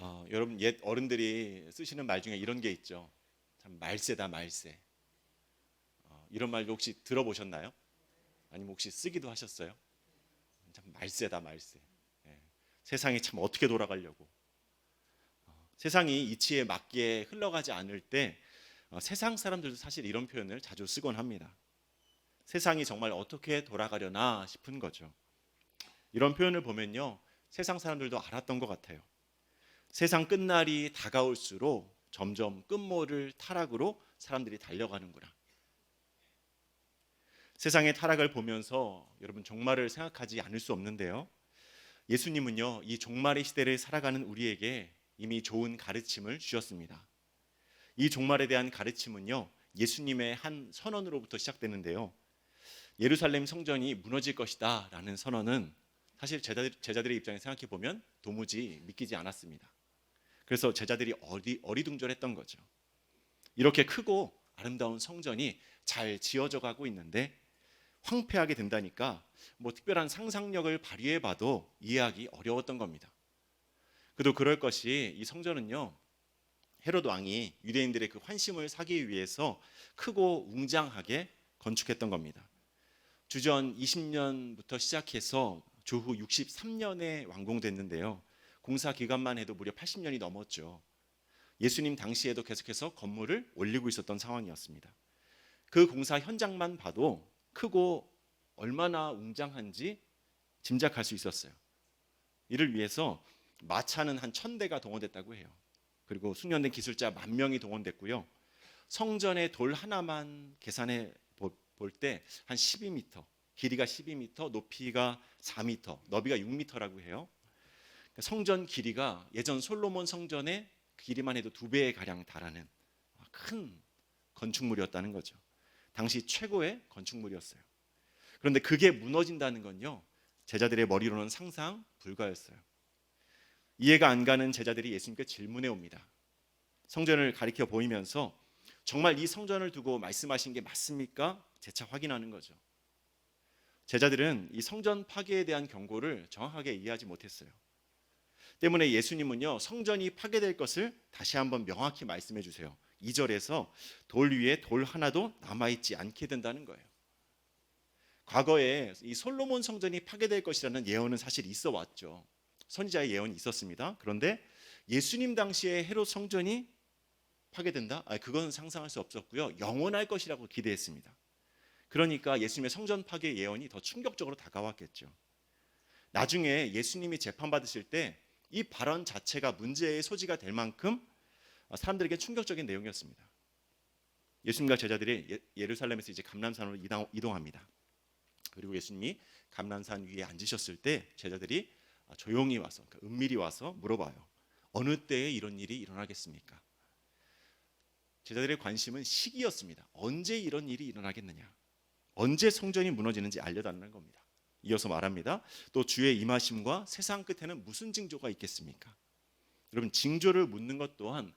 어, 여러분 옛 어른들이 쓰시는 말 중에 이런 게 있죠. 참 말세다 말세. 어, 이런 말도 혹시 들어보셨나요? 아니면 혹시 쓰기도 하셨어요? 참 말세다 말세. 예. 세상이 참 어떻게 돌아가려고. 어, 세상이 이치에 맞게 흘러가지 않을 때 어, 세상 사람들도 사실 이런 표현을 자주 쓰곤 합니다. 세상이 정말 어떻게 돌아가려나 싶은 거죠. 이런 표현을 보면요. 세상 사람들도 알았던 것 같아요. 세상 끝날이 다가올수록 점점 끝모를 타락으로 사람들이 달려가는구나. 세상의 타락을 보면서 여러분 종말을 생각하지 않을 수 없는데요. 예수님은요, 이 종말의 시대를 살아가는 우리에게 이미 좋은 가르침을 주셨습니다. 이 종말에 대한 가르침은요, 예수님의 한 선언으로부터 시작되는데요. 예루살렘 성전이 무너질 것이다 라는 선언은 사실 제자들, 제자들의 입장에 생각해 보면 도무지 믿기지 않았습니다. 그래서 제자들이 어리, 어리둥절했던 거죠. 이렇게 크고 아름다운 성전이 잘 지어져 가고 있는데 황폐하게 된다니까 뭐 특별한 상상력을 발휘해 봐도 이해하기 어려웠던 겁니다. 그도 그럴 것이 이 성전은요. 헤롯 왕이 유대인들의 그 환심을 사기 위해서 크고 웅장하게 건축했던 겁니다. 주전 20년부터 시작해서 주후 63년에 완공됐는데요. 공사 기간만 해도 무려 80년이 넘었죠. 예수님 당시에도 계속해서 건물을 올리고 있었던 상황이었습니다. 그 공사 현장만 봐도 크고 얼마나 웅장한지 짐작할 수 있었어요. 이를 위해서 마차는 한 천대가 동원됐다고 해요. 그리고 숙련된 기술자 만 명이 동원됐고요. 성전의 돌 하나만 계산해 볼 때 한 12m, 길이가 12m, 높이가 4m, 너비가 6m라고 해요. 성전 길이가 예전 솔로몬 성전의 길이만 해도 두 배에 가량 달하는 큰 건축물이었다는 거죠. 당시 최고의 건축물이었어요. 그런데 그게 무너진다는 건요. 제자들의 머리로는 상상 불가였어요. 이해가 안 가는 제자들이 예수님께 질문해 옵니다. 성전을 가리켜 보이면서 정말 이 성전을 두고 말씀하신 게 맞습니까? 재차 확인하는 거죠. 제자들은 이 성전 파괴에 대한 경고를 정확하게 이해하지 못했어요. 때문에 예수님은요, 성전이 파괴될 것을 다시 한번 명확히 말씀해 주세요. 2절에서 돌 위에 돌 하나도 남아 있지 않게 된다는 거예요. 과거에 이 솔로몬 성전이 파괴될 것이라는 예언은 사실 있어 왔죠. 선지자의 예언이 있었습니다. 그런데 예수님 당시에 헤롯 성전이 파괴된다? 아, 그건 상상할 수 없었고요. 영원할 것이라고 기대했습니다. 그러니까 예수님의 성전 파괴 예언이 더 충격적으로 다가왔겠죠. 나중에 예수님이 재판 받으실 때 이 발언 자체가 문제의 소지가 될 만큼 사람들에게 충격적인 내용이었습니다. 예수님과 제자들이 예루살렘에서 이제 감람산으로 이동합니다. 그리고 예수님이 감람산 위에 앉으셨을 때 제자들이 조용히 와서 그러니까 은밀히 와서 물어봐요. 어느 때에 이런 일이 일어나겠습니까? 제자들의 관심은 시기였습니다. 언제 이런 일이 일어나겠느냐? 언제 성전이 무너지는지 알려달라는 겁니다. 이어서 말합니다. 또 주의 임하심과 세상 끝에는 무슨 징조가 있겠습니까? 여러분 징조를 묻는 것 또한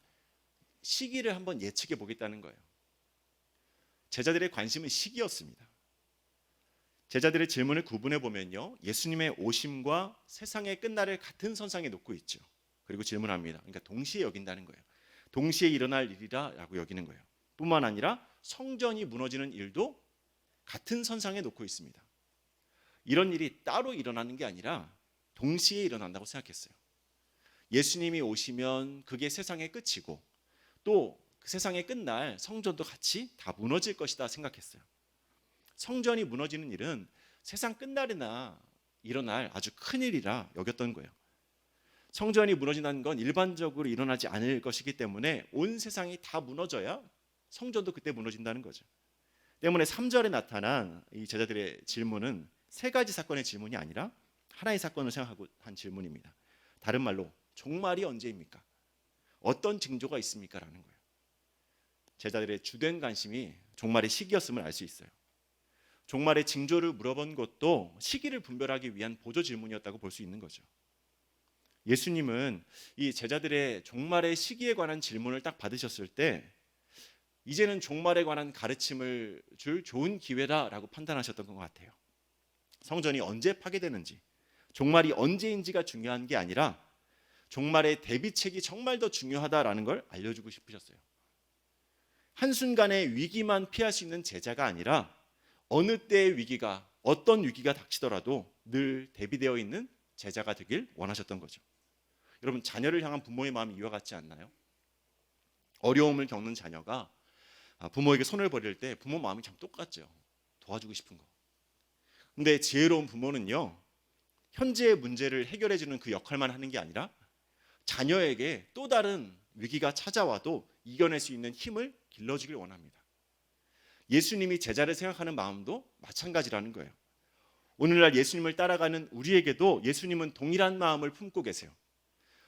시기를 한번 예측해 보겠다는 거예요. 제자들의 관심은 시기였습니다. 제자들의 질문을 구분해 보면요. 예수님의 오심과 세상의 끝날을 같은 선상에 놓고 있죠. 그리고 질문합니다. 그러니까 동시에 여긴다는 거예요. 동시에 일어날 일이라라고 여기는 거예요. 뿐만 아니라 성전이 무너지는 일도 같은 선상에 놓고 있습니다. 이런 일이 따로 일어나는 게 아니라 동시에 일어난다고 생각했어요. 예수님이 오시면 그게 세상의 끝이고 또 그 세상의 끝날 성전도 같이 다 무너질 것이다 생각했어요. 성전이 무너지는 일은 세상 끝날이나 일어날 아주 큰 일이라 여겼던 거예요. 성전이 무너진다는 건 일반적으로 일어나지 않을 것이기 때문에 온 세상이 다 무너져야 성전도 그때 무너진다는 거죠. 때문에 3절에 나타난 이 제자들의 질문은 세 가지 사건의 질문이 아니라 하나의 사건을 생각하고 한 질문입니다. 다른 말로 종말이 언제입니까? 어떤 징조가 있습니까? 라는 거예요. 제자들의 주된 관심이 종말의 시기였음을 알 수 있어요. 종말의 징조를 물어본 것도 시기를 분별하기 위한 보조 질문이었다고 볼 수 있는 거죠. 예수님은 이 제자들의 종말의 시기에 관한 질문을 딱 받으셨을 때 이제는 종말에 관한 가르침을 줄 좋은 기회다라고 판단하셨던 것 같아요. 성전이 언제 파괴되는지, 종말이 언제인지가 중요한 게 아니라 종말의 대비책이 정말 더 중요하다라는 걸 알려주고 싶으셨어요. 한순간의 위기만 피할 수 있는 제자가 아니라 어느 때의 위기가 어떤 위기가 닥치더라도 늘 대비되어 있는 제자가 되길 원하셨던 거죠. 여러분 자녀를 향한 부모의 마음이 이와 같지 않나요? 어려움을 겪는 자녀가 아, 부모에게 손을 벌릴 때 부모 마음이 참 똑같죠. 도와주고 싶은 거. 근데 지혜로운 부모는요. 현재의 문제를 해결해 주는 그 역할만 하는 게 아니라 자녀에게 또 다른 위기가 찾아와도 이겨낼 수 있는 힘을 길러 주길 원합니다. 예수님이 제자를 생각하는 마음도 마찬가지라는 거예요. 오늘날 예수님을 따라가는 우리에게도 예수님은 동일한 마음을 품고 계세요.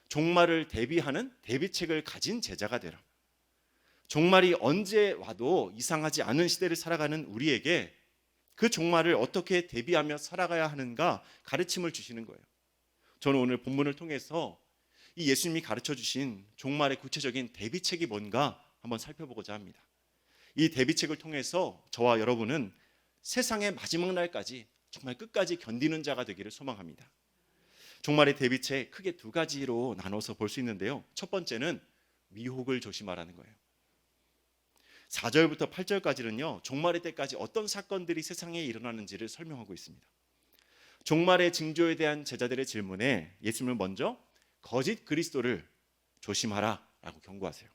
종말을 대비하는 대비책을 가진 제자가 되라. 종말이 언제 와도 이상하지 않은 시대를 살아가는 우리에게 그 종말을 어떻게 대비하며 살아가야 하는가 가르침을 주시는 거예요. 저는 오늘 본문을 통해서 이 예수님이 가르쳐 주신 종말의 구체적인 대비책이 뭔가 한번 살펴보고자 합니다. 이 대비책을 통해서 저와 여러분은 세상의 마지막 날까지 정말 끝까지 견디는 자가 되기를 소망합니다. 종말의 대비책 크게 두 가지로 나눠서 볼 수 있는데요. 첫 번째는 미혹을 조심하라는 거예요. 4절부터 8절까지는요. 종말의 때까지 어떤 사건들이 세상에 일어나는지를 설명하고 있습니다. 종말의 징조에 대한 제자들의 질문에 예수님은 먼저 거짓 그리스도를 조심하라라고 경고하세요.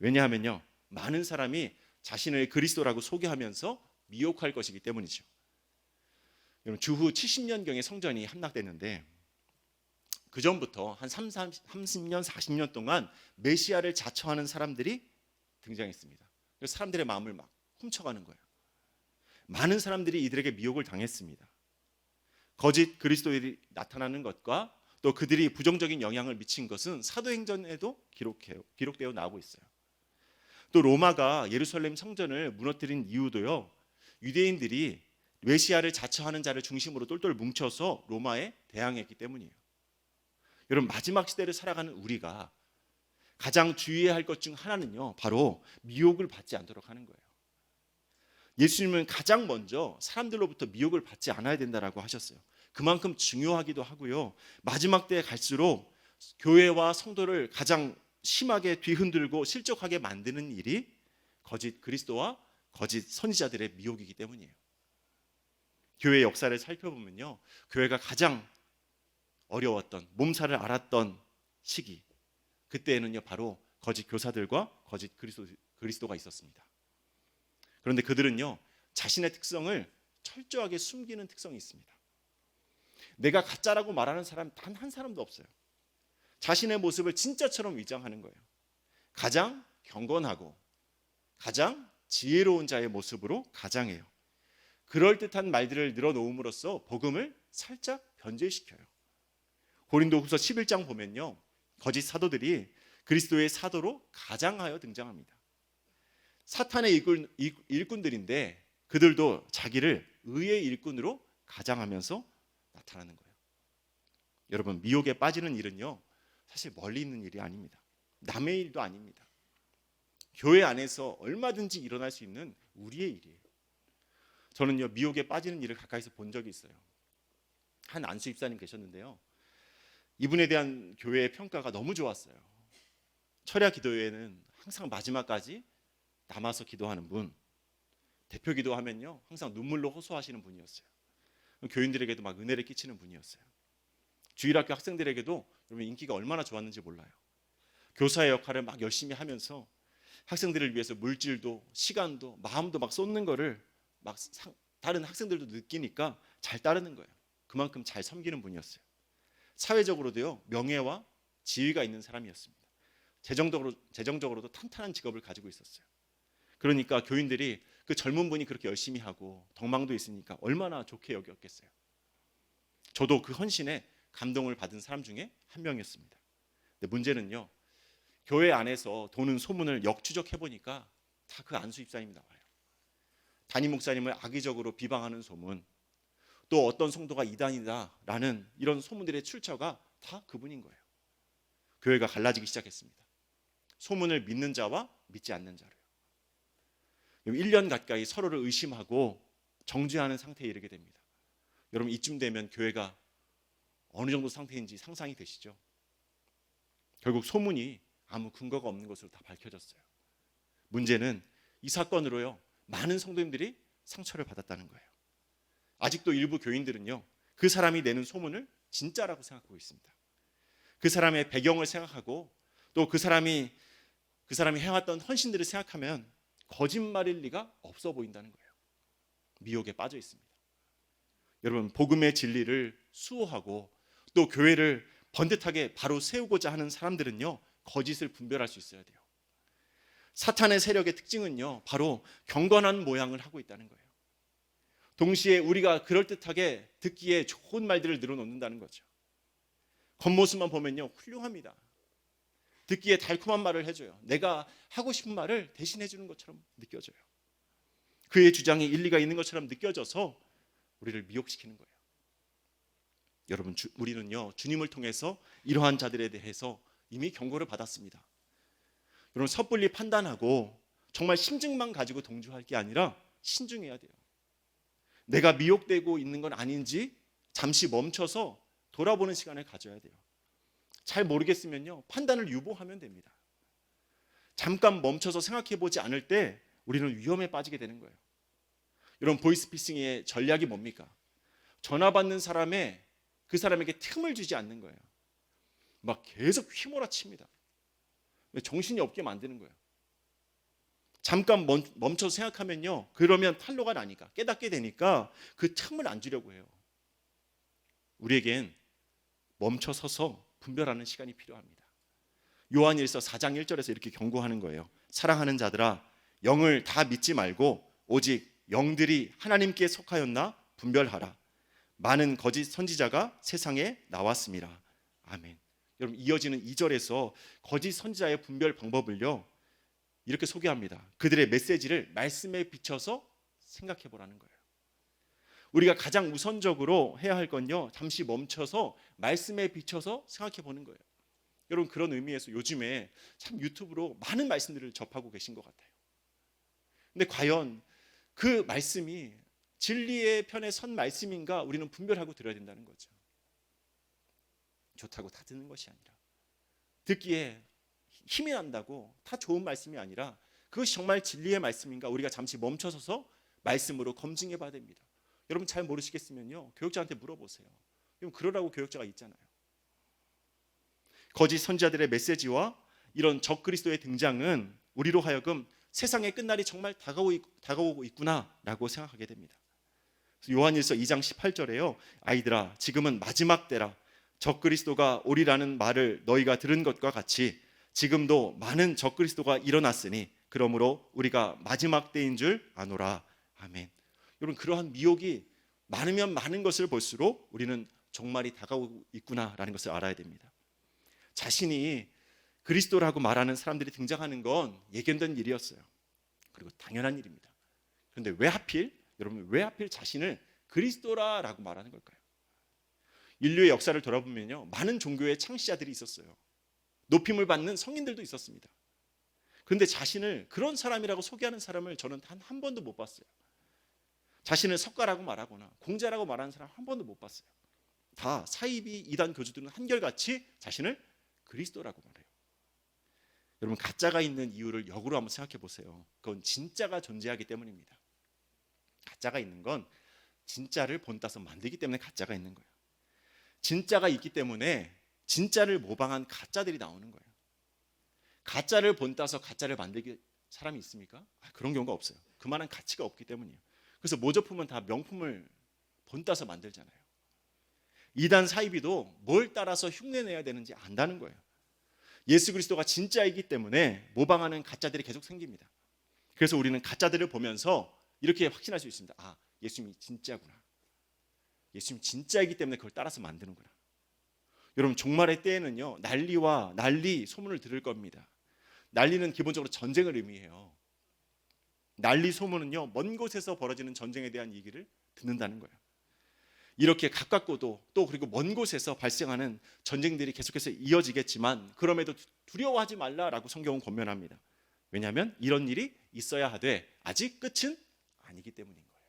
왜냐하면요. 많은 사람이 자신을 그리스도라고 소개하면서 미혹할 것이기 때문이죠. 여러분 주후 70년경에 성전이 함락됐는데 그 전부터 한 3, 30년, 40년 동안 메시아를 자처하는 사람들이 등장했습니다. 사람들의 마음을 막 훔쳐가는 거예요. 많은 사람들이 이들에게 미혹을 당했습니다. 거짓 그리스도인이 나타나는 것과 또 그들이 부정적인 영향을 미친 것은 사도행전에도 기록해요. 기록되어 나오고 있어요. 또 로마가 예루살렘 성전을 무너뜨린 이유도요. 유대인들이 메시아를 자처하는 자를 중심으로 똘똘 뭉쳐서 로마에 대항했기 때문이에요. 여러분 마지막 시대를 살아가는 우리가 가장 주의해야 할 것 중 하나는요. 바로 미혹을 받지 않도록 하는 거예요. 예수님은 가장 먼저 사람들로부터 미혹을 받지 않아야 된다라고 하셨어요. 그만큼 중요하기도 하고요. 마지막 때에 갈수록 교회와 성도를 가장 심하게 뒤흔들고 실족하게 만드는 일이 거짓 그리스도와 거짓 선지자들의 미혹이기 때문이에요. 교회 역사를 살펴보면요. 교회가 가장 어려웠던 몸살을 앓았던 시기 그때에는요 바로 거짓 교사들과 거짓 그리스도, 그리스도가 있었습니다. 그런데 그들은요 자신의 특성을 철저하게 숨기는 특성이 있습니다. 내가 가짜라고 말하는 사람 단 한 사람도 없어요. 자신의 모습을 진짜처럼 위장하는 거예요. 가장 경건하고 가장 지혜로운 자의 모습으로 가장해요. 그럴 듯한 말들을 늘어놓음으로써 복음을 살짝 변제시켜요. 고린도후서 11장 보면요. 거짓 사도들이 그리스도의 사도로 가장하여 등장합니다. 사탄의 일꾼, 일꾼들인데 그들도 자기를 의의 일꾼으로 가장하면서 나타나는 거예요. 여러분 미혹에 빠지는 일은요 사실 멀리 있는 일이 아닙니다. 남의 일도 아닙니다. 교회 안에서 얼마든지 일어날 수 있는 우리의 일이에요. 저는요 미혹에 빠지는 일을 가까이서 본 적이 있어요. 한 안수 입사님 계셨는데요. 이분에 대한 교회의 평가가 너무 좋았어요. 철야 기도회에는 항상 마지막까지 남아서 기도하는 분. 대표 기도하면요. 항상 눈물로 호소하시는 분이었어요. 교인들에게도 막 은혜를 끼치는 분이었어요. 주일학교 학생들에게도 여러분 인기가 얼마나 좋았는지 몰라요. 교사의 역할을 막 열심히 하면서 학생들을 위해서 물질도 시간도 마음도 막 쏟는 거를 막 상, 다른 학생들도 느끼니까 잘 따르는 거예요. 그만큼 잘 섬기는 분이었어요. 사회적으로도요 명예와 지위가 있는 사람이었습니다. 재정적으로 재정적으로도 탄탄한 직업을 가지고 있었어요. 그러니까 교인들이 그 젊은 분이 그렇게 열심히 하고 덕망도 있으니까 얼마나 좋게 여겼겠어요. 저도 그 헌신에 감동을 받은 사람 중에 한 명이었습니다. 근데 문제는요. 교회 안에서 도는 소문을 역추적해 보니까 다 그 안수 입사님이 나와요. 담임 목사님을 악의적으로 비방하는 소문, 또 어떤 성도가 이단이다라는 이런 소문들의 출처가 다 그분인 거예요. 교회가 갈라지기 시작했습니다. 소문을 믿는 자와 믿지 않는 자로요. 1년 가까이 서로를 의심하고 정죄하는 상태에 이르게 됩니다. 여러분 이쯤 되면 교회가 어느 정도 상태인지 상상이 되시죠? 결국 소문이 아무 근거가 없는 것으로 다 밝혀졌어요. 문제는 이 사건으로요. 많은 성도님들이 상처를 받았다는 거예요. 아직도 일부 교인들은요. 그 사람이 내는 소문을 진짜라고 생각하고 있습니다. 그 사람의 배경을 생각하고 또 그 사람이 그 사람이 해왔던 헌신들을 생각하면 거짓말일 리가 없어 보인다는 거예요. 미혹에 빠져 있습니다. 여러분 복음의 진리를 수호하고 또 교회를 번듯하게 바로 세우고자 하는 사람들은요 거짓을 분별할 수 있어야 돼요. 사탄의 세력의 특징은요 바로 경건한 모양을 하고 있다는 거예요. 동시에 우리가 그럴 듯하게 듣기에 좋은 말들을 늘어놓는다는 거죠. 겉모습만 보면요 훌륭합니다. 듣기에 달콤한 말을 해줘요. 내가 하고 싶은 말을 대신해 주는 것처럼 느껴져요. 그의 주장이 일리가 있는 것처럼 느껴져서 우리를 미혹시키는 거예요. 여러분, 주, 우리는요 주님을 통해서 이러한 자들에 대해서 이미 경고를 받았습니다. 여러분 섣불리 판단하고 정말 심증만 가지고 동조할 게 아니라 신중해야 돼요. 내가 미혹되고 있는 건 아닌지 잠시 멈춰서 돌아보는 시간을 가져야 돼요. 잘 모르겠으면요 판단을 유보하면 됩니다. 잠깐 멈춰서 생각해 보지 않을 때 우리는 위험에 빠지게 되는 거예요. 여러분 보이스피싱의 전략이 뭡니까? 전화 받는 사람의 그 사람에게 틈을 주지 않는 거예요. 막 계속 휘몰아칩니다. 정신이 없게 만드는 거예요. 잠깐 멈춰 생각하면요. 그러면 탄로가 나니까 깨닫게 되니까 그 틈을 안 주려고 해요. 우리에겐 멈춰 서서 분별하는 시간이 필요합니다. 요한일서 4장 1절에서 이렇게 경고하는 거예요. 사랑하는 자들아 영을 다 믿지 말고 오직 영들이 하나님께 속하였나 분별하라. 많은 거짓 선지자가 세상에 나왔습니다. 아멘. 여러분 이어지는 2절에서 거짓 선지자의 분별 방법을요. 이렇게 소개합니다. 그들의 메시지를 말씀에 비춰서 생각해 보라는 거예요. 우리가 가장 우선적으로 해야 할 건요. 잠시 멈춰서 말씀에 비춰서 생각해 보는 거예요. 여러분 그런 의미에서 요즘에 참 유튜브로 많은 말씀들을 접하고 계신 것 같아요. 근데 과연 그 말씀이 진리의 편에 선 말씀인가 우리는 분별하고 들어야 된다는 거죠. 좋다고 다 듣는 것이 아니라 듣기에 힘이 난다고 다 좋은 말씀이 아니라 그것이 정말 진리의 말씀인가 우리가 잠시 멈춰서서 말씀으로 검증해 봐야 됩니다. 여러분 잘 모르시겠으면요 교육자한테 물어보세요. 그럼 그러라고 교육자가 있잖아요. 거짓 선지자들의 메시지와 이런 적 그리스도의 등장은 우리로 하여금 세상의 끝날이 정말 다가오고 있구나라고 생각하게 됩니다. 요한일서 2장 18절에요. 아이들아 지금은 마지막 때라 적 그리스도가 오리라는 말을 너희가 들은 것과 같이 지금도 많은 적 그리스도가 일어났으니 그러므로 우리가 마지막 때인 줄 아노라. 아멘. 여러분 그러한 미혹이 많으면 많은 것을 볼수록 우리는 종말이 다가오고 있구나라는 것을 알아야 됩니다. 자신이 그리스도라고 말하는 사람들이 등장하는 건 예견된 일이었어요. 그리고 당연한 일입니다. 그런데 왜 하필 여러분 왜 하필 자신을 그리스도라라고 말하는 걸까요? 인류의 역사를 돌아보면요. 많은 종교의 창시자들이 있었어요. 높임을 받는 성인들도 있었습니다. 그런데 자신을 그런 사람이라고 소개하는 사람을 저는 단 한 번도 못 봤어요. 자신을 석가라고 말하거나 공자라고 말하는 사람 한 번도 못 봤어요. 다 사이비 이단 교주들은 한결같이 자신을 그리스도라고 말해요. 여러분 가짜가 있는 이유를 역으로 한번 생각해 보세요. 그건 진짜가 존재하기 때문입니다. 가짜가 있는 건 진짜를 본따서 만들기 때문에 가짜가 있는 거예요. 진짜가 있기 때문에 진짜를 모방한 가짜들이 나오는 거예요. 가짜를 본따서 가짜를 만들기 사람이 있습니까? 아, 그런 경우가 없어요. 그만한 가치가 없기 때문이에요. 그래서 모조품은 다 명품을 본따서 만들잖아요. 이단 사이비도 뭘 따라서 흉내내야 되는지 안다는 거예요. 예수 그리스도가 진짜이기 때문에 모방하는 가짜들이 계속 생깁니다. 그래서 우리는 가짜들을 보면서 이렇게 확신할 수 있습니다. 아, 예수님이 진짜구나. 예수님 진짜이기 때문에 그걸 따라서 만드는구나. 여러분 종말의 때에는요 난리와 난리 소문을 들을 겁니다. 난리는 기본적으로 전쟁을 의미해요. 난리 소문은요 먼 곳에서 벌어지는 전쟁에 대한 얘기를 듣는다는 거예요. 이렇게 가깝고도 또 그리고 먼 곳에서 발생하는 전쟁들이 계속해서 이어지겠지만 그럼에도 두려워하지 말라라고 성경은 권면합니다. 왜냐하면 이런 일이 있어야 하되 아직 끝은 아니기 때문인 거예요.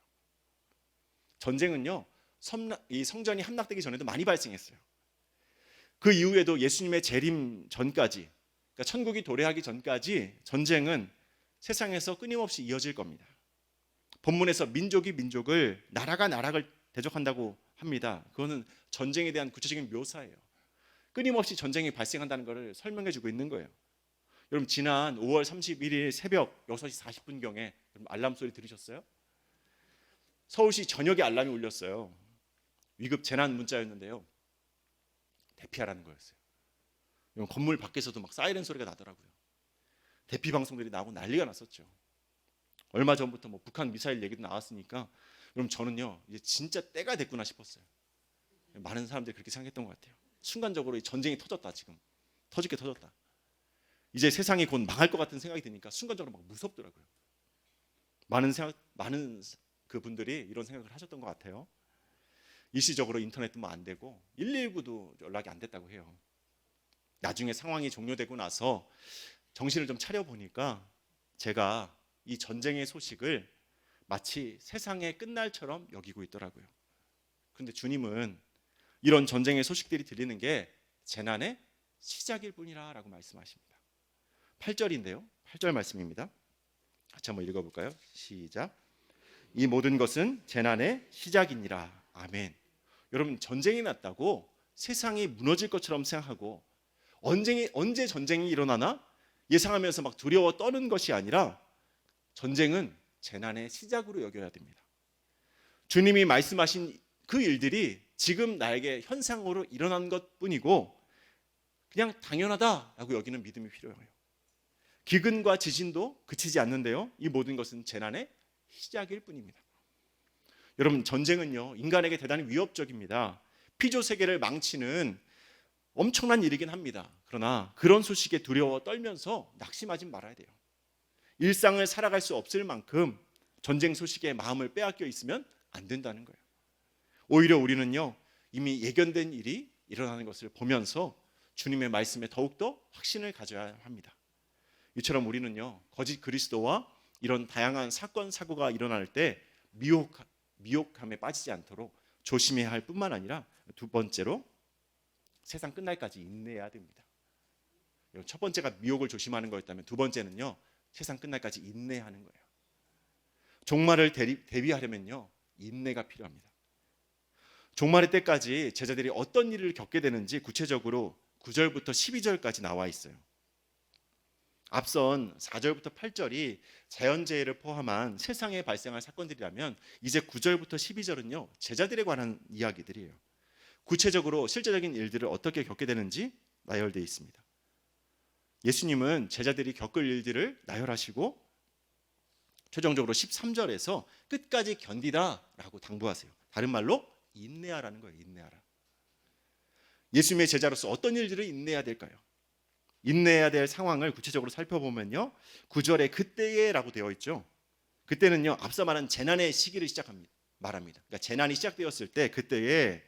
전쟁은요 이 성전이 함락되기 전에도 많이 발생했어요. 그 이후에도 예수님의 재림 전까지, 그러니까 천국이 도래하기 전까지 전쟁은 세상에서 끊임없이 이어질 겁니다. 본문에서 민족이 민족을 나라가 나라를 대적한다고 합니다. 그거는 전쟁에 대한 구체적인 묘사예요. 끊임없이 전쟁이 발생한다는 것을 설명해 주고 있는 거예요. 여러분 지난 5월 31일 새벽 6시 40분 경에 알람 소리 들으셨어요? 서울시 전역에 알람이 울렸어요. 위급 재난 문자였는데요. 대피하라는 거였어요. 건물 밖에서도 막 사이렌 소리가 나더라고요. 대피 방송들이 나오고 난리가 났었죠. 얼마 전부터 뭐 북한 미사일 얘기도 나왔으니까 그럼 저는요 이제 진짜 때가 됐구나 싶었어요. 많은 사람들이 그렇게 생각했던 것 같아요. 순간적으로 이 전쟁이 터졌다 지금 터질게 터졌다. 이제 세상이 곧 망할 것 같은 생각이 드니까 순간적으로 막 무섭더라고요. 많은 생각 많은 그 분들이 이런 생각을 하셨던 것 같아요. 일시적으로 인터넷도 뭐 안 되고 119도 연락이 안 됐다고 해요. 나중에 상황이 종료되고 나서 정신을 좀 차려 보니까 제가 이 전쟁의 소식을 마치 세상의 끝날처럼 여기고 있더라고요. 근데 주님은 이런 전쟁의 소식들이 들리는 게 재난의 시작일 뿐이라라고 말씀하십니다. 8절인데요. 8절 말씀입니다. 같이 한번 읽어 볼까요? 시작. 이 모든 것은 재난의 시작이니라. 아멘. 여러분 전쟁이 났다고 세상이 무너질 것처럼 생각하고 언쟁이 언제 전쟁이 일어나나 예상하면서 막 두려워 떠는 것이 아니라 전쟁은 재난의 시작으로 여겨야 됩니다. 주님이 말씀하신 그 일들이 지금 나에게 현상으로 일어난 것 뿐이고 그냥 당연하다라고 여기는 믿음이 필요해요. 기근과 지진도 그치지 않는데요. 이 모든 것은 재난의 시작일 뿐입니다. 여러분 전쟁은요 인간에게 대단히 위협적입니다. 피조 세계를 망치는 엄청난 일이긴 합니다. 그러나 그런 소식에 두려워 떨면서 낙심하지 말아야 돼요. 일상을 살아갈 수 없을 만큼 전쟁 소식에 마음을 빼앗겨 있으면 안 된다는 거예요. 오히려 우리는요 이미 예견된 일이 일어나는 것을 보면서 주님의 말씀에 더욱더 확신을 가져야 합니다. 이처럼 우리는요 거짓 그리스도와 이런 다양한 사건 사고가 일어날 때 미혹 미혹함에 빠지지 않도록 조심해야 할 뿐만 아니라 두 번째로 세상 끝날까지 인내해야 됩니다. 첫 번째가 미혹을 조심하는 거였다면 두 번째는요 세상 끝날까지 인내하는 거예요. 종말을 대비, 대비하려면요 인내가 필요합니다. 종말의 때까지 제자들이 어떤 일을 겪게 되는지 구체적으로 9절부터 12절까지 나와 있어요. 앞선 4절부터 8절이 자연재해를 포함한 세상에 발생할 사건들이라면 이제 9절부터 12절은요 제자들에 관한 이야기들이에요. 구체적으로 실제적인 일들을 어떻게 겪게 되는지 나열되어 있습니다. 예수님은 제자들이 겪을 일들을 나열하시고 최종적으로 13절에서 끝까지 견디다라고 당부하세요. 다른 말로 인내하라는 거예요. 인내하라. 예수님의 제자로서 어떤 일들을 인내해야 될까요? 인내해야 될 상황을 구체적으로 살펴보면요. 9절에 그때에라고 되어 있죠. 그때는요. 앞서 말한 재난의 시기를 시작합니다. 말합니다. 그러니까 재난이 시작되었을 때 그때에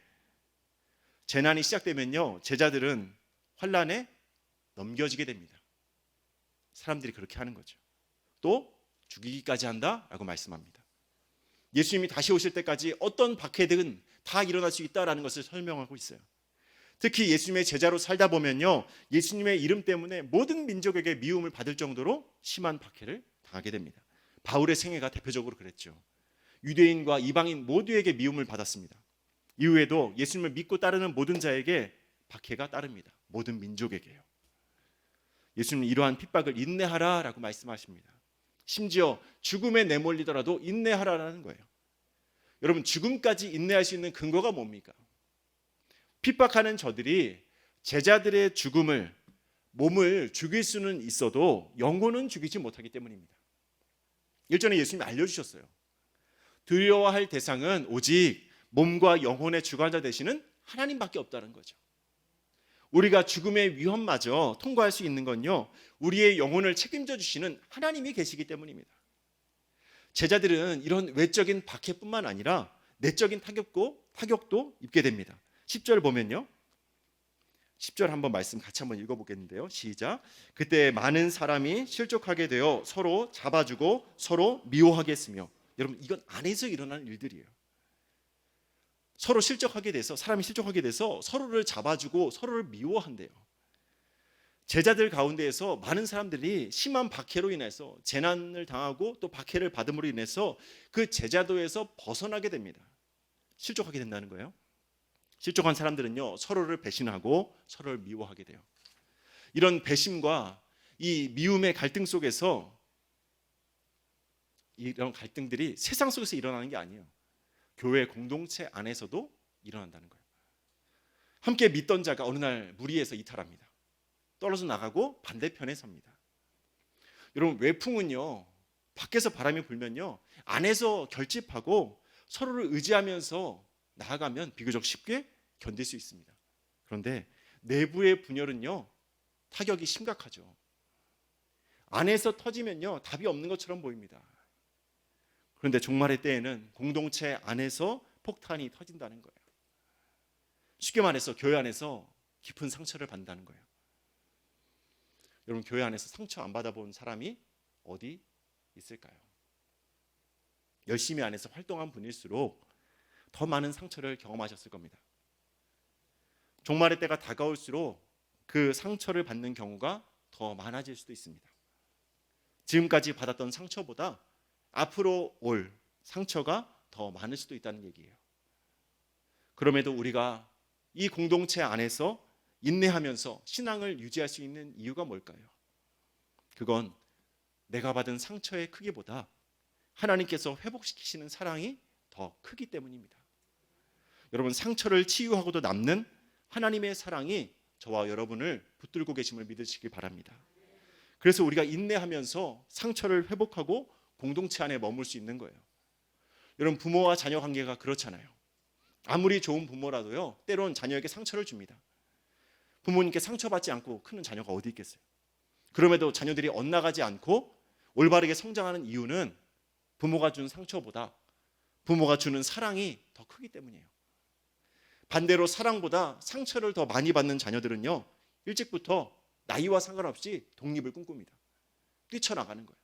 재난이 시작되면요. 제자들은 환란에 넘겨지게 됩니다. 사람들이 그렇게 하는 거죠. 또 죽이기까지 한다라고 말씀합니다. 예수님이 다시 오실 때까지 어떤 박해든 다 일어날 수 있다라는 것을 설명하고 있어요. 특히 예수님의 제자로 살다 보면요. 예수님의 이름 때문에 모든 민족에게 미움을 받을 정도로 심한 박해를 당하게 됩니다. 바울의 생애가 대표적으로 그랬죠. 유대인과 이방인 모두에게 미움을 받았습니다. 이후에도 예수님을 믿고 따르는 모든 자에게 박해가 따릅니다. 모든 민족에게요. 예수님은 이러한 핍박을 인내하라라고 말씀하십니다. 심지어 죽음에 내몰리더라도 인내하라라는 거예요. 여러분 죽음까지 인내할 수 있는 근거가 뭡니까? 핍박하는 저들이 제자들의 죽음을 몸을 죽일 수는 있어도 영혼은 죽이지 못하기 때문입니다. 일전에 예수님이 알려주셨어요. 두려워할 대상은 오직 몸과 영혼의 주관자 되시는 하나님밖에 없다는 거죠. 우리가 죽음의 위험마저 통과할 수 있는 건요, 우리의 영혼을 책임져 주시는 하나님이 계시기 때문입니다. 제자들은 이런 외적인 박해뿐만 아니라 내적인 타격도 타격도 입게 됩니다. 10절 보면요. 10절 한번 말씀 같이 한번 읽어보겠는데요. 시작. 그때 많은 사람이 실족하게 되어 서로 잡아주고 서로 미워하게 했으며 여러분 이건 안에서 일어나는 일들이에요. 서로 실족하게 돼서 사람이 실족하게 돼서 서로를 잡아주고 서로를 미워한대요. 제자들 가운데에서 많은 사람들이 심한 박해로 인해서 재난을 당하고 또 박해를 받음으로 인해서 그 제자도에서 벗어나게 됩니다. 실족하게 된다는 거예요. 실족한 사람들은요 서로를 배신하고 서로를 미워하게 돼요. 이런 배심과 이 미움의 갈등 속에서 이런 갈등들이 세상 속에서 일어나는 게 아니에요. 교회 공동체 안에서도 일어난다는 거예요. 함께 믿던 자가 어느 날 무리에서 이탈합니다. 떨어져 나가고 반대편에 섭니다. 여러분 외풍은요 밖에서 바람이 불면요 안에서 결집하고 서로를 의지하면서 나아가면 비교적 쉽게 견딜 수 있습니다. 그런데 내부의 분열은요 타격이 심각하죠. 안에서 터지면요 답이 없는 것처럼 보입니다. 그런데 종말의 때에는 공동체 안에서 폭탄이 터진다는 거예요. 쉽게 말해서 교회 안에서 깊은 상처를 받는다는 거예요. 여러분 교회 안에서 상처 안 받아본 사람이 어디 있을까요? 열심히 안에서 활동한 분일수록 더 많은 상처를 경험하셨을 겁니다. 종말의 때가 다가올수록 그 상처를 받는 경우가 더 많아질 수도 있습니다. 지금까지 받았던 상처보다 앞으로 올 상처가 더 많을 수도 있다는 얘기예요. 그럼에도 우리가 이 공동체 안에서 인내하면서 신앙을 유지할 수 있는 이유가 뭘까요? 그건 내가 받은 상처의 크기보다 하나님께서 회복시키시는 사랑이 더 크기 때문입니다. 여러분 상처를 치유하고도 남는 하나님의 사랑이 저와 여러분을 붙들고 계심을 믿으시기 바랍니다. 그래서 우리가 인내하면서 상처를 회복하고 공동체 안에 머물 수 있는 거예요. 여러분 부모와 자녀 관계가 그렇잖아요. 아무리 좋은 부모라도요 때론 자녀에게 상처를 줍니다. 부모님께 상처받지 않고 크는 자녀가 어디 있겠어요? 그럼에도 자녀들이 엇나가지 않고 올바르게 성장하는 이유는 부모가 준 상처보다 부모가 주는 사랑이 더 크기 때문이에요. 반대로 사랑보다 상처를 더 많이 받는 자녀들은요 일찍부터 나이와 상관없이 독립을 꿈꿉니다. 뛰쳐나가는 거예요.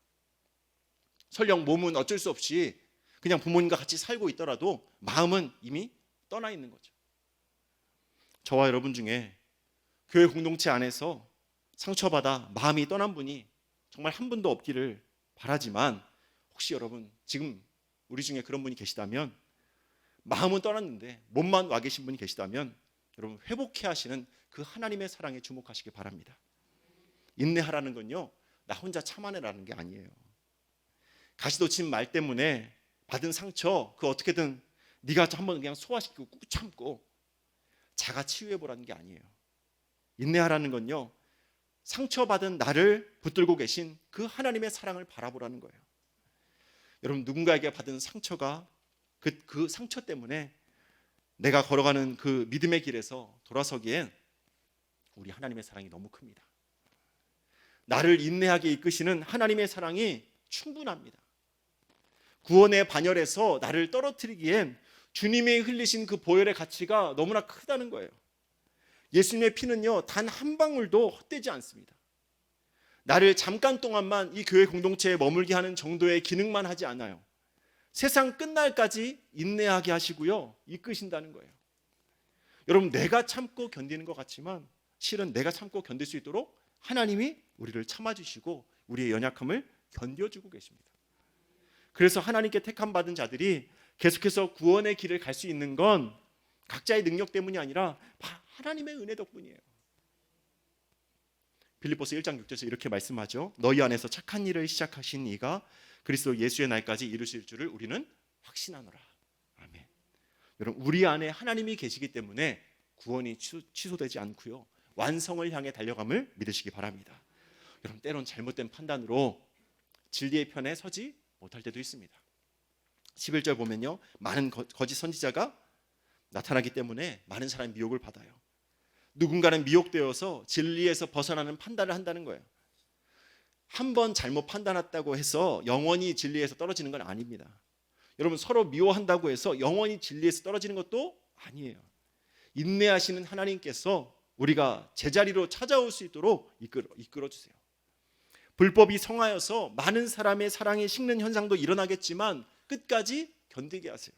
설령 몸은 어쩔 수 없이 그냥 부모님과 같이 살고 있더라도 마음은 이미 떠나 있는 거죠. 저와 여러분 중에 교회 공동체 안에서 상처받아 마음이 떠난 분이 정말 한 분도 없기를 바라지만 혹시 여러분 지금 우리 중에 그런 분이 계시다면 마음은 떠났는데 몸만 와 계신 분이 계시다면 여러분 회복해 하시는 그 하나님의 사랑에 주목하시기 바랍니다. 인내하라는 건요 나 혼자 참아내라는 게 아니에요. 가시돋친 말 때문에 받은 상처 그 어떻게든 네가 한번 그냥 소화시키고 꾹 참고 자가 치유해 보라는 게 아니에요. 인내하라는 건요 상처받은 나를 붙들고 계신 그 하나님의 사랑을 바라보라는 거예요. 여러분 누군가에게 받은 상처가 그, 그 상처 때문에 내가 걸어가는 그 믿음의 길에서 돌아서기엔 우리 하나님의 사랑이 너무 큽니다. 나를 인내하게 이끄시는 하나님의 사랑이 충분합니다. 구원의 반열에서 나를 떨어뜨리기엔 주님이 흘리신 그 보혈의 가치가 너무나 크다는 거예요. 예수님의 피는요, 단 한 방울도 헛되지 않습니다. 나를 잠깐 동안만 이 교회 공동체에 머물게 하는 정도의 기능만 하지 않아요. 세상 끝날까지 인내하게 하시고요, 이끄신다는 거예요. 여러분, 내가 참고 견디는 것 같지만 실은 내가 참고 견딜 수 있도록 하나님이 우리를 참아주시고 우리의 연약함을 견뎌주고 계십니다. 그래서 하나님께 택함 받은 자들이 계속해서 구원의 길을 갈 수 있는 건 각자의 능력 때문이 아니라 하나님의 은혜 덕분이에요. 빌립보서 1장 6절에서 이렇게 말씀하죠. 너희 안에서 착한 일을 시작하신 이가 그리스도 예수의 날까지 이루실 줄을 우리는 확신하노라. 아멘. 여러분 우리 안에 하나님이 계시기 때문에 구원이 취소되지 않고요. 완성을 향해 달려감을 믿으시기 바랍니다. 여러분 때론 잘못된 판단으로 진리의 편에 서지 못할 때도 있습니다. 11절 보면요. 많은 거짓 선지자가 나타나기 때문에 많은 사람이 미혹을 받아요. 누군가는 미혹되어서 진리에서 벗어나는 판단을 한다는 거예요. 한 번 잘못 판단했다고 해서 영원히 진리에서 떨어지는 건 아닙니다. 여러분 서로 미워한다고 해서 영원히 진리에서 떨어지는 것도 아니에요. 인내하시는 하나님께서 우리가 제자리로 찾아올 수 있도록 이끌어, 이끌어 주세요. 불법이 성하여서 많은 사람의 사랑에 식는 현상도 일어나겠지만 끝까지 견디게 하세요.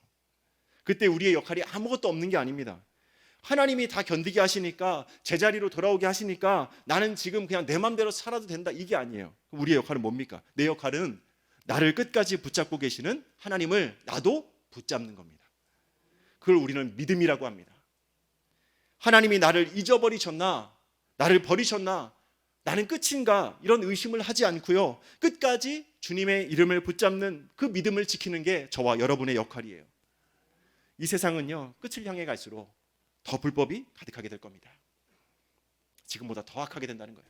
그때 우리의 역할이 아무것도 없는 게 아닙니다. 하나님이 다 견디게 하시니까 제자리로 돌아오게 하시니까 나는 지금 그냥 내 맘대로 살아도 된다 이게 아니에요. 우리의 역할은 뭡니까? 내 역할은 나를 끝까지 붙잡고 계시는 하나님을 나도 붙잡는 겁니다. 그걸 우리는 믿음이라고 합니다. 하나님이 나를 잊어버리셨나? 나를 버리셨나? 나는 끝인가? 이런 의심을 하지 않고요. 끝까지 주님의 이름을 붙잡는 그 믿음을 지키는 게 저와 여러분의 역할이에요. 이 세상은요, 끝을 향해 갈수록 더 불법이 가득하게 될 겁니다. 지금보다 더 악하게 된다는 거예요.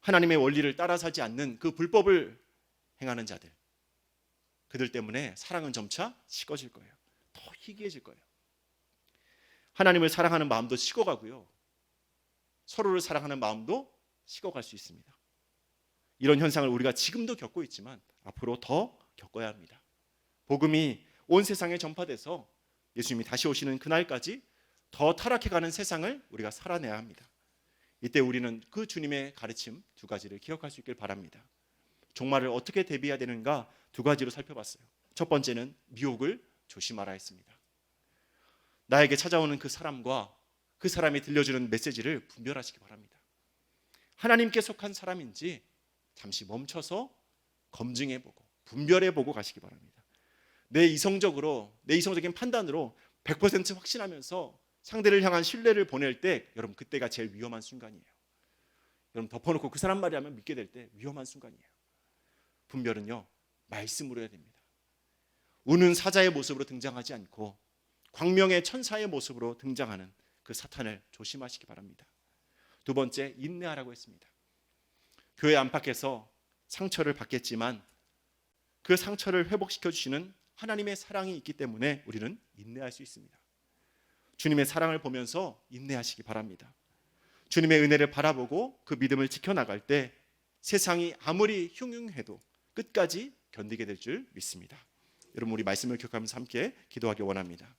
하나님의 원리를 따라 살지 않는 그 불법을 행하는 자들. 그들 때문에 사랑은 점차 식어질 거예요. 더 희귀해질 거예요. 하나님을 사랑하는 마음도 식어가고요. 서로를 사랑하는 마음도 식어갈 수 있습니다. 이런 현상을 우리가 지금도 겪고 있지만 앞으로 더 겪어야 합니다. 복음이 온 세상에 전파돼서 예수님이 다시 오시는 그날까지 더 타락해가는 세상을 우리가 살아내야 합니다. 이때 우리는 그 주님의 가르침 두 가지를 기억할 수 있길 바랍니다. 종말을 어떻게 대비해야 되는가 두 가지로 살펴봤어요. 첫 번째는 미혹을 조심하라 했습니다. 나에게 찾아오는 그 사람과 그 사람이 들려주는 메시지를 분별하시기 바랍니다. 하나님께 속한 사람인지 잠시 멈춰서 검증해 보고 분별해 보고 가시기 바랍니다. 내 이성적으로 내 이성적인 판단으로 100% 확신하면서 상대를 향한 신뢰를 보낼 때 여러분 그때가 제일 위험한 순간이에요. 여러분 덮어놓고 그 사람 말이 하면 믿게 될 때 위험한 순간이에요. 분별은요 말씀으로 해야 됩니다. 우는 사자의 모습으로 등장하지 않고 광명의 천사의 모습으로 등장하는 그 사탄을 조심하시기 바랍니다. 두 번째 인내하라고 했습니다. 교회 안팎에서 상처를 받겠지만 그 상처를 회복시켜 주시는 하나님의 사랑이 있기 때문에 우리는 인내할 수 있습니다. 주님의 사랑을 보면서 인내하시기 바랍니다. 주님의 은혜를 바라보고 그 믿음을 지켜나갈 때 세상이 아무리 흉흉해도 끝까지 견디게 될 줄 믿습니다. 여러분 우리 말씀을 기억하면서 함께 기도하기 원합니다.